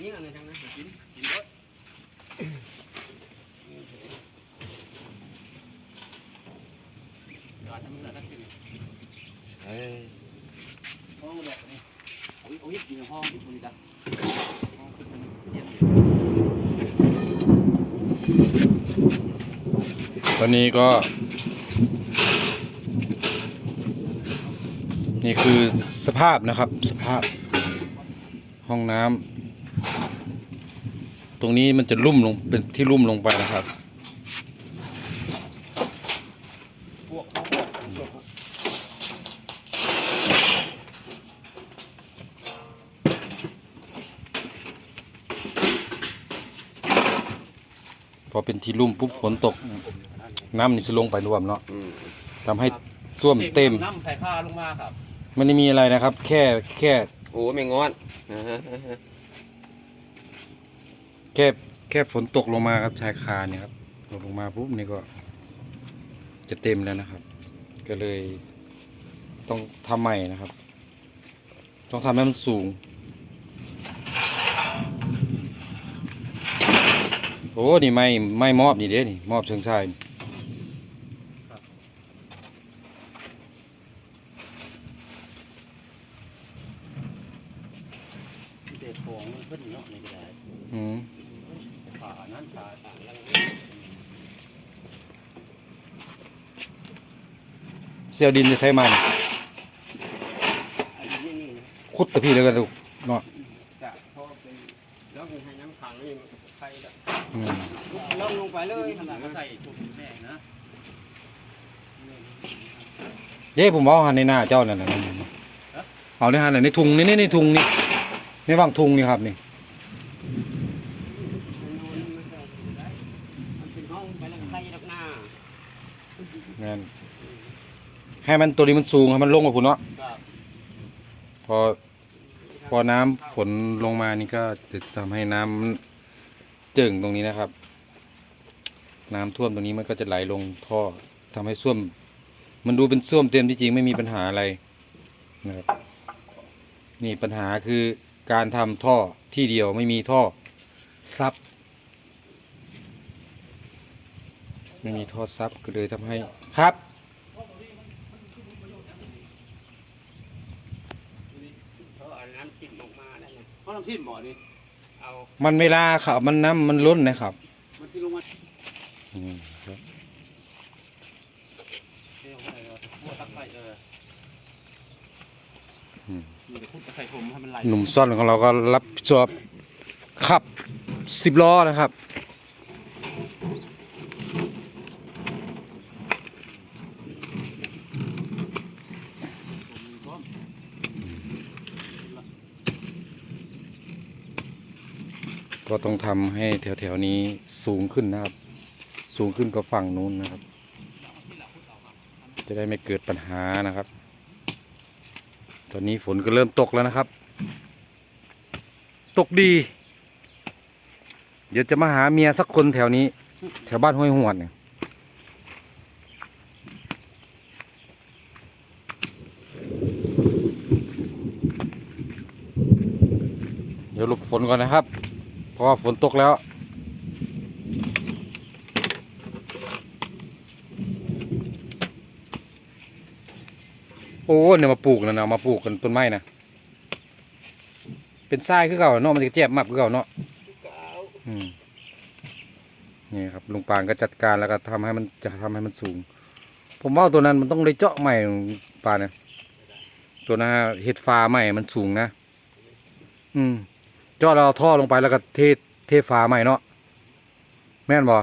นี่อะไรทั้งนั้นกินกินรถจอดทำอะไรกันสิเนี่ยเอ้ยห้องแบบนี้โอ้ยโอ้ยอยู่ในห้องที่คุณจ้ะห้องที่มันเย็นตอนนี้ก็ นี่คือสภาพนะครับสภาพห้องน้ำ ตรงนี้มันจะลุ่มลงเป็นที่ลุ่มลงไปนะครับพอเป็นที่ลุ่มปุ๊บฝนตก น้ำนี่จะลงไปรวมเนาะทำให้ส้วมเต็มน้ำใส่ข้าลงมาครับไม่ได้มีอะไรนะครับ แค่แค่โอ้ไม่งอน ค่แค่ฝนตกลงมาครับชายคาเนี่ยครับตกลงมาปุ๊บนี่ก็จะเต็มแล้วนะครับ ก็เลยต้องทำใหม่นะครับ ต้องทำให้มันสูง โอ้นี่ไม่ไม่มอบนี่เด้นี่มอบเชิงชายนี่ เด็กของมันขึ้นเนาะนี่ก็ได้ อืม ขา นั้นขาต่าเสียวดินจะใช้มันอันนี้นี่ขุดแต่พี่แล้วกันลูเนาะจะพอเป็นแล้วมีให้น้ำขังนี่ใครจะอืมลงลงไปเลยขนาดใส่ชุดแม่นะเย้ผมเอาหันในหน้าเจ้านั่นน่ะนะเอาในหันน่ะในถุงนี่นี่ในถุงนี่ในวางถุงนี่ครับนี่เป็นห้องไปแล้วใครรักหน้า งั้น ให้มันตัวนี้มันสูงให้มันลงมาพุ่นเนาะครับพอพอน้ำฝนลงมานี่ก็จะทำให้น้ำมันเจิ่งตรงนี้นะครับ น้ำท่วมตรงนี้มันก็จะไหลลงท่อทำให้ส้วม มันดูเป็นส้วมเต็มที่จริงไม่มีปัญหาอะไรนะครับนี่ปัญหาคือการทำท่อที่เดียวไม่มีท่อซับ ไม่มีท่อซับก็เลยทำให้ครับ เพราะอันน้ำจิ้มออกมา ได้ไงเพราะน้ำจิ้มหมอนี่เอามันเวลาขับ มันน้ำมันล้นนะครับมันที่ลงมาอืมครับเดี๋ยวให้เราพูดตักไปเอออืมมีแต่พูดตะไคร้ผมให้มันไหล หนุ่มซ่อนของเราก็รับผิดชอบขับสิบล้อนะครับ ก็ต้องทำให้แถวๆนี้สูงขึ้นนะครับ สูงขึ้นกว่าฝั่งนู้นนะครับ จะได้ไม่เกิดปัญหานะครับ ตอนนี้ฝนก็เริ่มตกแล้วนะครับ ตกดี เดี๋ยวจะมาหาเมียสักคนแถวนี้ แถวบ้านห้วยหวดเนี่ยเดี๋ยวหลบฝนก่อนนะครับ เพราะว่าฝนตกแล้วโอ้เนี่ยมาปลูกแล้วนะมาปลูกกันต้นไม้นะเป็นทรายคือเก่าเนาะมันจะเจ็บมากคือเก่าเนาะนี่ครับลุงปานก็จัดการแล้วก็ทำให้มันจะทำให้มันสูง ผมว่าตัวนั้นมันต้องเลยเจาะใหม่ปานเนี่ยตัวนั้นเห็ดฟ้าใหม่มันสูงนะ อืม จาะเราเอาท่อลงไปแล้วก็เทเทฟ้าใหม่เนาะแม่นบ่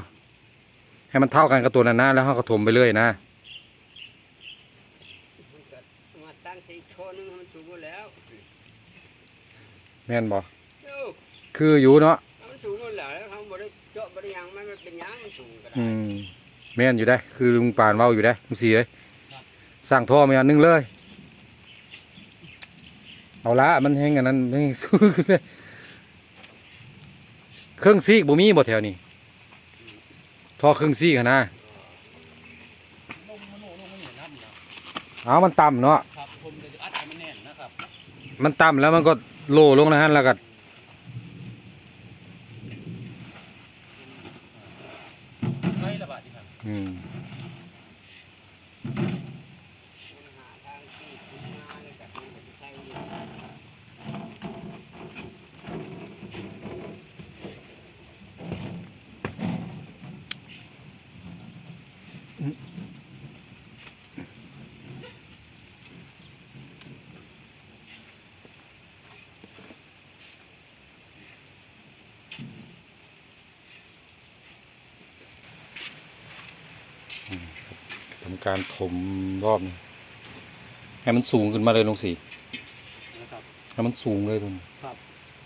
ให้มันเท่ากันกับตัวนั้นนะแล้วเขาก็ถมไปเรื่อยนะมันก็มาตั้งใส่โชนึงให้มันสูงกว่าแล้วแม่นบ่เอ้าคืออยู่เนาะมันสูงกว่าแล้วเขาบ่ได้เจาะบ่ได้หยังมันมันเป็นหยังมันสูงก็ได้อืมแม่นอยู่ได้ คือลุงปานเว้าอยู่ได้ลุงสีเลยสร้างท่อมาอันหนึงเลย เอาละมันแห้งอันนั้นแห้งสู้ขึ้นเลย เครื่องซีกบ่มีบ่แถวนี้ท่อเครื่องซีกหั้นนะลงมันโน่ลงมันอย่างนั้นนะเอามันต่ำเนาะครับผมจะอัดให้มันแน่นนะครับ มันต่ำแล้วมันก็โลลงนะฮะแล้วก็ อืม หาทางที่ขึ้นมาเลยจากนี้มันจะใช่อยู่ ทำการถมรอบนี้ให้มันสูงขึ้นมาเลยลงสีนะครับให้มันสูงเลยตรงนี้ครับ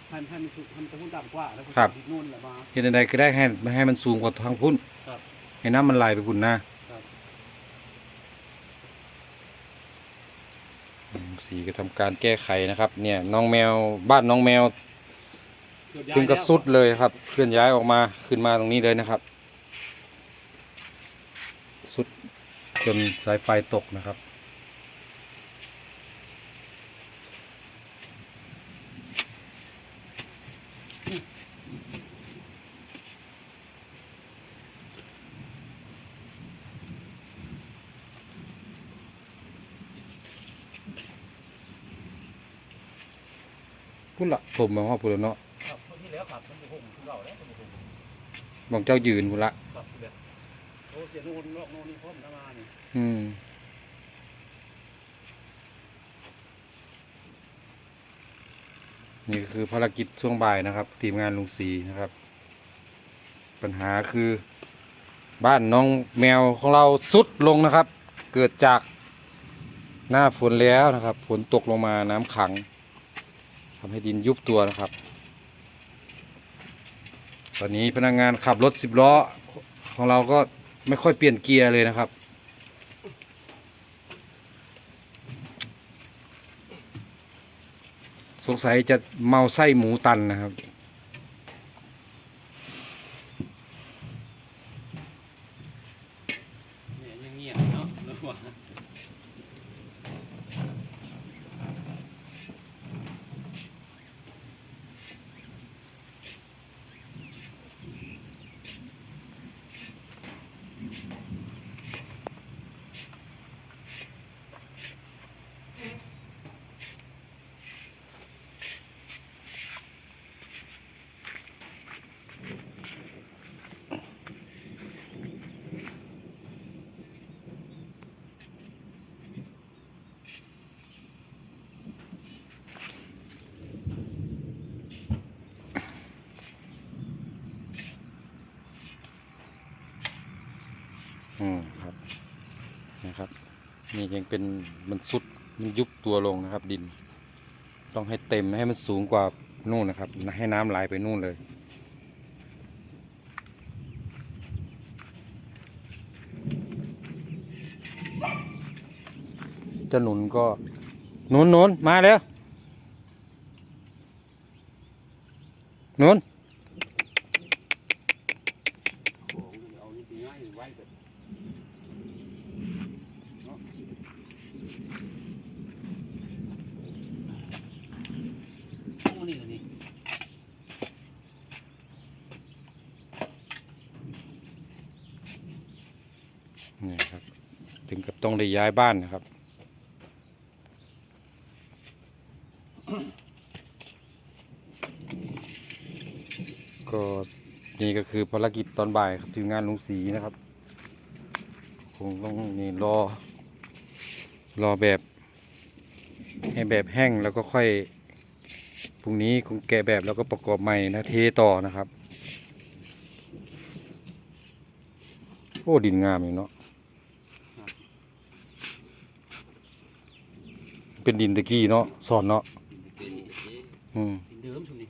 ให้ให้มันสุดให้มันจะพุ่งต่ำกว่าแล้วก็ครับดินนู่นแหละมา เห็นใดๆก็ได้ให้ให้มันสูงกว่าทางพุ่นครับให้น้ำมันไหลไปพุ่นนะครับอืมสีก็ทำการแก้ไขนะครับ เนี่ยน้องแมวบ้านน้องแมวเกือบย้ายถึงกระแล้วสุดเลยครับเคลื่อนย้ายออกมาขึ้นมาตรงนี้เลยนะครับ สุด จนสายไฟตกนะครับ พุ่นละผมมาว่าพุ่นละเนาะครับคนที่แล้วครับมันอยู่ห่มคือเราแล้วมันอยู่ห่มบองเจ้ายืนพุ่นละครับ เดี๋ยวโอ้เสียน่นโลกโน่นนี่พร้อมทำมานี่อืมนี่คือภารกิจช่วงบ่ายนะครับ ทีมงานลุงสีนะครับ ปัญหาคือ บ้านน้องแมวของเราสุดลงนะครับ เกิดจากหน้าฝนแล้วนะครับ ฝนตกลงมาน้ำขังทำให้ดินยุบตัวนะครับ ตอนนี้พนักงานขับรถสิบล้อของเราก็ ไม่ค่อยเปลี่ยนเกียร์เลยนะครับ สงสัยจะเมาไส้หมูตันนะครับ เนี่ยยังเงียบเนาะแล้วว่า อืมครับนะครับ นี่ยังเป็นมันสุดมันยุบตัวลงนะครับ ดิน ต้องให้เต็มให้มันสูงกว่านู่นนะครับ ให้น้ำไหลไปนู่นเลยจะหนุนก็หนุนหนุนมาแล้วหนุน โอ้โหเอานี่ปีง่ายไว้แบบเนาะโอ้นี่เหรอนี่ นี่ครับ ถึงกับ ต้องได้ย้ายบ้านนะครับ ก็นี่ก็คือภารกิจตอนบ่ายครับทีมงานลุงสีนะครับ คงต้องนี่รอ รอแบบ ให้แบบแห้งแล้วก็ค่อยพรุ่งนี้คงแกะแบบแล้วก็ประกอบใหม่นะเทต่อนะครับ โอ้ดินงามอยู่เนาะ เป็นดินตะกี้เนาะสอนเนาะเป็นอย่างนี้อืมดินเดิมชุดนี้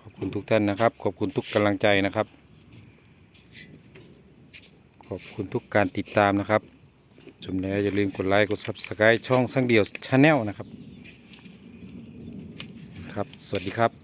ขอบคุณทุกท่านนะครับ ขอบคุณทุกกำลังใจนะครับ ขอบคุณทุกการติดตามนะครับชมแล้วอย่าลืมกดไลค์กด subscribe ช่องสังเดียวชาแนลนะครับ ครับ สวัสดีครับ